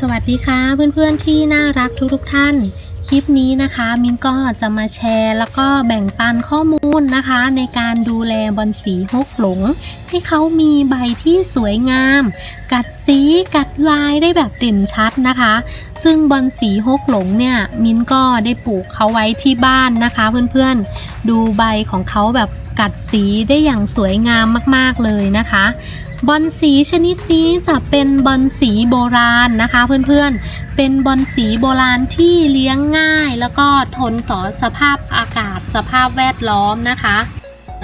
สวัสดีค่ะเพื่อนๆที่น่ารักทุกๆท่าน คลิปนี้นะคะมินก็จะมาแชร์แล้วก็แบ่งปันข้อมูลนะคะ ในการดูแลบอนสีฮกหลง ให้เขามีใบที่สวยงาม กัดสีกัดลายได้แบบเด่นชัดนะคะ ซึ่งบอนสีฮกหลงเนี่ยมินก็ได้ปลูกเขาไว้ที่บ้านนะคะ เพื่อนๆดูใบของเขาแบบ กัดสีได้อย่างสวยงามมากๆเลยนะคะบอนสีชนิดนี้จะเป็นบอนสีโบราณนะคะ เพื่อนๆ เป็นบอนสีโบราณที่เลี้ยงง่าย แล้วก็ทนต่อสภาพอากาศสภาพแวดล้อมนะคะ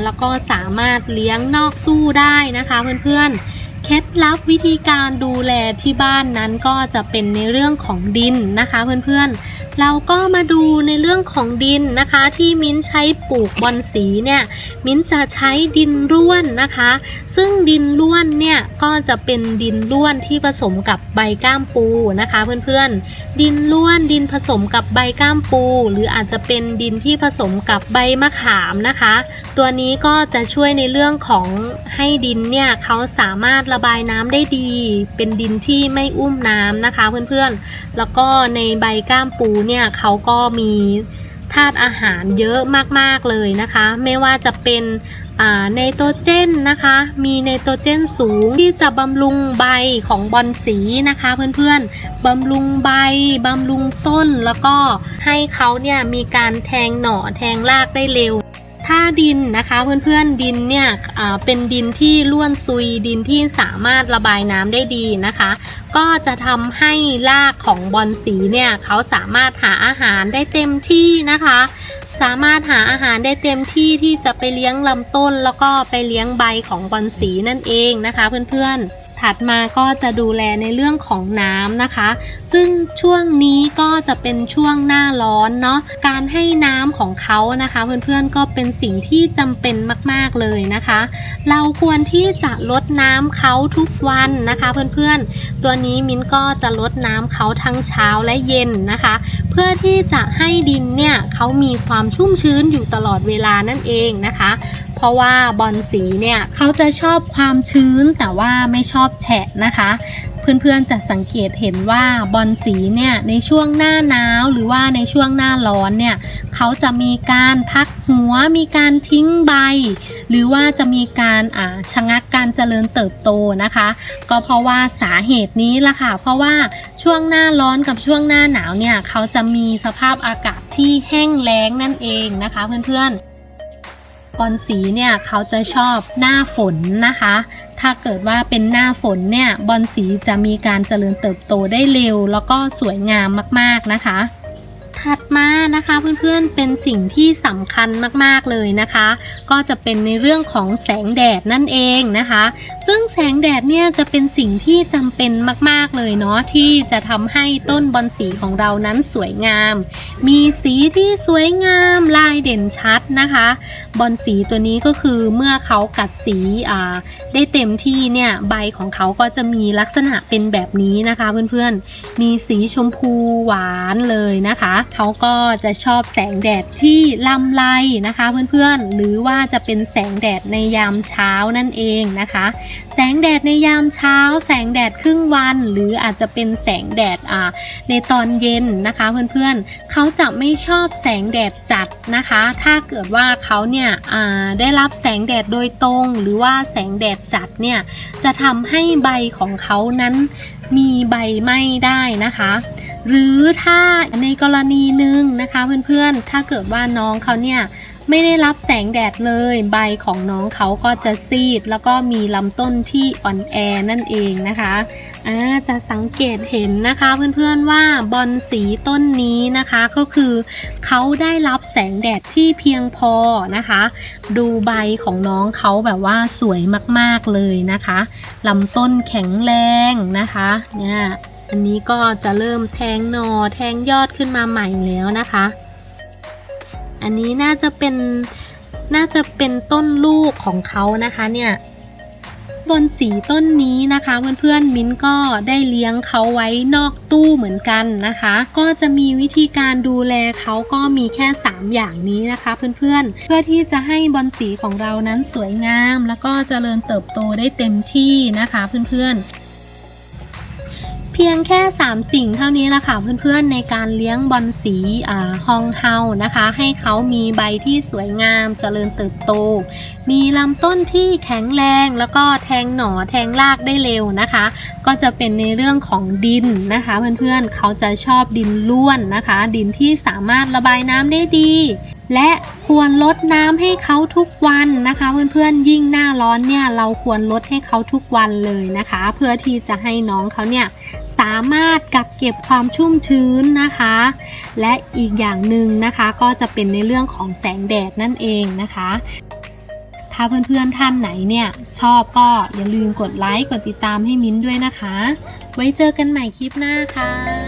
แล้วก็สามารถเลี้ยงนอกตู้ได้นะคะเพื่อนๆ เคล็ดลับวิธีการดูแลที่บ้านนั้นก็จะเป็นในเรื่องของดินนะคะเพื่อนๆ เราก็มาดูในเรื่องของดินนะคะ ที่มิ้นใช้ปลูกบอนสีเนี่ยมิ้นจะใช้ดินร่วนนะคะ ซึ่งดินร่วนเนี่ยก็จะเป็นดินร่วนที่ผสมกับใบก้ามปูนะคะ เพื่อนๆดินร่วนดินผสมกับใบก้ามปู หรืออาจจะเป็นดินที่ผสมกับใบมะขามนะคะ ตัวนี้ก็จะช่วยในเรื่องของให้ดินเนี่ยเขาสามารถระบายน้ำได้ดี เป็นดินที่ไม่อุ้มน้ำนะคะเพื่อนๆ แล้วก็ในใบก้ามปูเนี่ยเขาก็มีธาตุอาหารเยอะมากๆเลยนะคะ ไม่ว่าจะเป็นไนโตรเจนนะคะ มีไนโตรเจนสูงที่จะบำรุงใบของบอนสีนะคะเพื่อนๆ บำรุงใบ บำรุงต้นแล้วก็ให้เขาเนี่ยมีการแทงหน่อแทงรากได้เร็ว ถ้าดินนะคะเพื่อนๆดินเนี่ยเป็นดินที่ล้วนซุยดินที่สามารถระบายน้ำได้ดีนะคะ ก็จะทำให้รากของบอนสีเนี่ยเขาสามารถหาอาหารได้เต็มที่นะคะ สามารถหาอาหารได้เต็มที่ที่จะไปเลี้ยงลำต้น แล้วก็ไปเลี้ยงใบของบอนสีนั่นเองนะคะเพื่อนๆ ถัดมาก็จะดูแลในเรื่องของน้ำนะคะ ซึ่งช่วงนี้ก็จะเป็นช่วงหน้าร้อนเนาะการให้น้ำของเขานะคะเพื่อนๆก็เป็นสิ่งที่จำเป็นมากๆเลยนะคะ เราควรที่จะลดน้ำเขาทุกวันนะคะเพื่อนๆ ตัวนี้มิ้นก็จะลดน้ำเขาทั้งเช้าและเย็นนะคะ เพื่อที่จะให้ดินเนี่ยเขามีความชุ่มชื้นอยู่ตลอดเวลานั่นเองนะคะ เพราะว่าบอนสีเนี่ยเขาจะชอบความชื้นแต่ว่าไม่ชอบแฉะนะคะเพื่อนๆจะสังเกตเห็นว่าบอนสีเนี่ยในช่วงหน้าหนาวหรือว่าในช่วงหน้าร้อนเนี่ยเขาจะมีการพักหัว มีการทิ้งใบ หรือว่าจะมีการอ่าชะงักการเจริญเติบโตนะคะ ก็เพราะว่าสาเหตุนี้ละค่ะ เพราะว่าช่วงหน้าร้อนกับช่วงหน้าหนาวเนี่ยเขาจะมีสภาพอากาศที่แห้งแล้งนั่นเองนะคะเพื่อนๆ บอลสีเนี่ยเขาจะชอบหน้าฝนนะคะ ถ้าเกิดว่าเป็นหน้าฝนเนี่ยบอนสีจะมีการเจริญเติบโตได้เร็ว แล้วก็สวยงามมากๆนะคะ ถัดมานะคะเพื่อนๆเป็นสิ่งที่สำคัญมากๆเลยนะคะ ก็จะเป็นในเรื่องของแสงแดดนั่นเองนะคะ ซึ่งแสงแดดเนี่ยจะเป็นสิ่งที่จำเป็นมากๆเลยเนาะที่จะทำให้ต้นบอนสีของเรานั้นสวยงาม มีสีที่สวยงามลายเด่นชัดนะคะ บอนสีตัวนี้ก็คือเมื่อเขากัดสีได้เต็มที่เนี่ยใบของเขาก็จะมีลักษณะเป็นแบบนี้นะคะ เพื่อนๆมีสีชมพูหวานเลยนะคะเขาก็จะชอบแสงแดดที่ลำไรนะคะ เพื่อนๆ หรือว่าจะเป็นแสงแดดในยามเช้านั่นเองนะคะ แสงแดดในยามเช้า แสงแดดครึ่งวัน หรืออาจจะเป็นแสงแดดอ่าในตอนเย็นนะคะ เพื่อนๆ เขาจะไม่ชอบแสงแดดจัดนะคะ ถ้าเกิดว่าเขาเนี่ยอ่าได้รับแสงแดดโดยตรง หรือว่าแสงแดดจัดเนี่ยจะทำให้ใบของเขานั้นมีใบไหม้ได้นะคะ หรือถ้าในกรณีหนึ่งนะคะเพื่อนๆ ถ้าเกิดว่าน้องเขาเนี่ยไม่ได้รับแสงแดดเลย ใบของน้องเขาก็จะซีด แล้วก็มีลำต้นที่อ่อนแอนั่นเองนะคะอาจะสังเกตเห็นนะคะเพื่อนๆว่าบอนสีต้นนี้นะคะก็คือเขาได้รับแสงแดดที่เพียงพอนะคะ ดูใบของน้องเขาแบบว่าสวยมากๆเลยนะคะลำต้นแข็งแรงนะคะเนี่ย อันนี้ก็จะเริ่มแทงหนอแทงยอดขึ้นมาใหม่แล้วนะคะ อันนี้น่าจะเป็นน่าจะเป็นต้นลูกของเขานะคะเนี่ยบนสีต้นนี้นะคะเพื่อนๆมิ้นก็ได้เลี้ยงเขาไว้นอกตู้เหมือนกันนะคะ ก็จะมีวิธีการดูแลเขาก็มีแค่ 3 อย่างนี้นะคะเพื่อนๆ เพื่อที่จะให้บอนสีของเรานั้นสวยงาม แล้วก็เจริญเติบโตได้เต็มที่นะคะเพื่อนๆ พพียงแค่ 3 สิ่งเท่านี้ละค่ะเพื่อนๆในการเลี้ยงบอลสีฮองเฮานะคะ ให้เขามีใบที่สวยงามเจริญเติบโต มีลำต้นที่แข็งแรงแล้วก็แทงหน่อแทงรากได้เร็วนะคะ ก็จะเป็นในเรื่องของดินนะคะ เพื่อนๆเขาจะชอบดินล้วนนะคะ ดินที่สามารถระบายน้ำได้ดีและควรลดน้ำให้เขาทุกวันนะคะ เพื่อนๆยิ่งหน้าร้อนเนี่ยเราควรลดให้เขาทุกวันเลยนะคะ เพื่อที่จะให้น้องเขาเนี่ย สามารถกักเก็บความชุ่มชื้นนะคะ และอีกอย่างหนึ่งนะคะก็จะเป็นในเรื่องของแสงแดดนั่นเองนะคะ ถ้าเพื่อนๆท่านไหนเนี่ย ชอบก็อย่าลืมกดไลค์กดติดตามให้มิ้นด้วยนะคะ ไว้เจอกันใหม่คลิปหน้าค่ะ